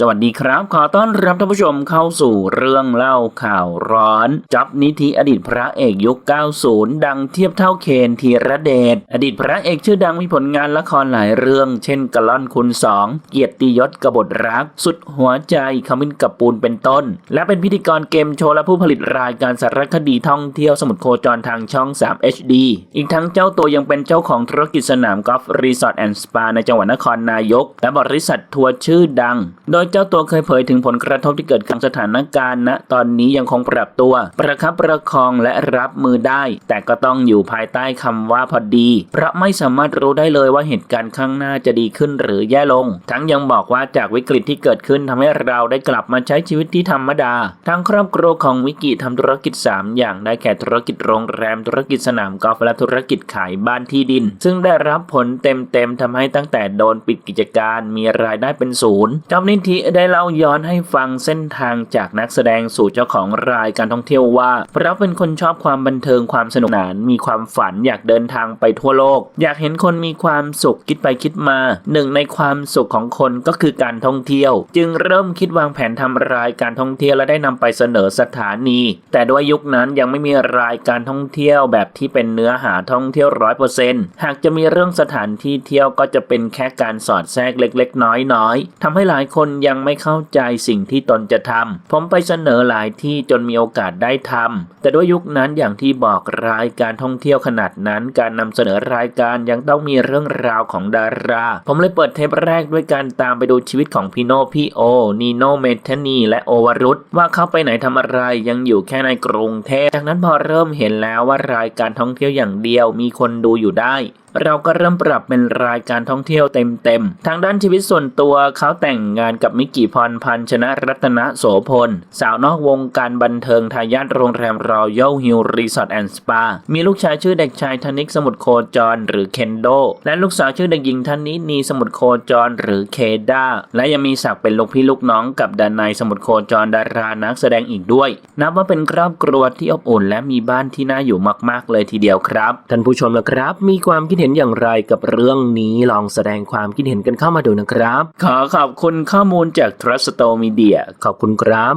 สวัสดีครับ ขอต้อนรับท่านผู้ชมเข้าสู่เรื่องเล่าข่าวร้อนจับนิธิอดีตพระเอกยุค 90 ดังเทียบเท่าเคนธีระเดชอดีตพระเอกชื่อดังมีผลงานละครหลายเรื่อง เช่นกะล่อนคุณสองเกียรติยศกบฏรัก สุดหัวใจขมิ้นกับปูนเป็นต้น และเป็นพิธีกรเกมโชว์และผู้ผลิตรายการสารคดีท่องเที่ยวสมุทรโคจรทางช่อง 3 HD อีกทั้งเจ้าตัวยังเป็นเจ้าของธุรกิจสนามกอล์ฟรีสอร์ทแอนด์สปาในจังหวัดนครนายก และบริษัททัวร์ชื่อดัง โดยเจ้าตัวเคยเผยถึงผลกระทบที่เกิดกับสถานการณ์ณตอนนี้ยังคงปรับตัว ประคับประคองและรับมือได้ แต่ก็ต้องอยู่ภายใต้คำว่าพอดี เพราะไม่สามารถรู้ได้เลยว่าเหตุการณ์ข้างหน้าจะดีขึ้นหรือแย่ลง ทั้งยังบอกว่าจากวิกฤตที่เกิดขึ้นทำให้เราได้กลับมาใช้ชีวิตที่ธรรมดา ทั้งครอบครัวของวิกิทำธุรกิจ 3 อย่างได้แก่ธุรกิจโรงแรมธุรกิจสนามกอล์ฟและธุรกิจขายบ้านที่ดิน ซึ่งได้รับผลเต็มๆทำให้ตั้งแต่โดนปิดกิจการมีรายได้เป็นศูนย์จำนิธิได้เล่าย้อนให้ฟังเส้นทางจากนักแสดงสู่เจ้าของรายการท่องเที่ยวว่าเราเป็นคนชอบความบันเทิงความสนุกสนาน มีความฝันอยากเดินทางไปทั่วโลก อยากเห็นคนมีความสุขคิดไปคิดมาหนึ่งในความสุขของคนก็คือการท่องเที่ยว จึงเริ่มคิดวางแผนทำรายการท่องเที่ยวและได้นำไปเสนอสถานี แต่ด้วยยุคนั้นยังไม่มีรายการท่องเที่ยวแบบที่เป็นเนื้อหาท่องเที่ยวร้อยเปอร์เซ็นต์หากจะมีเรื่องสถานที่เที่ยวก็จะเป็นแค่การสอดแทรกเล็ก ๆ น้อยๆทำให้หลายคนยังไม่เข้าใจสิ่งที่ตนจะทำผมไปเสนอหลายที่จนมีโอกาสได้ทำแต่ด้วยยุคนั้นอย่างที่บอกรายการท่องเที่ยวขนาดนั้น การนำเสนอรายการยังต้องมีเรื่องราวของดารา ผมเลยเปิดเทปแรกด้วยการตามไปดูชีวิตของพี่โนพี่โอนีโนเมทนีและโอวรุษว่าเขาไปไหนทำอะไรยังอยู่แค่ในกรุงเทพจากนั้นพอเริ่มเห็นแล้วว่ารายการท่องเที่ยวอย่างเดียวมีคนดูอยู่ได้ เราก็เริ่มปรับเป็นรายการท่องเที่ยวเต็มๆ ทางด้านชีวิตส่วนตัวเขาแต่งงานกับมิกกี้พรพันชนะรัตนโสพล สาวนอกวงการบันเทิงทายาทโรงแรมรอยัลฮิลรีสอร์ทแอนด์สปา มีลูกชายชื่อเด็กชายธนิกสมุทรโคจรหรือเคนโด และลูกสาวชื่อเด็กหญิงธนินีสมุทรโคจรหรือเคดาและยังมีศักดิ์เป็นลูกพี่ลูกน้องกับดานายสมุทรโคจรดารานักแสดงอีกด้วย นับว่าเป็นครอบครัวที่อบอุ่น และมีบ้านที่น่าอยู่มากๆเลยทีเดียวครับ ท่านผู้ชมนะครับ มีความคิดเห็นอย่างไรกับเรื่องนี้ลองแสดงความคิดเห็นกันเข้ามาดูนะครับ ขอขอบคุณข้อมูลจาก Trust Store Media ขอบคุณครับ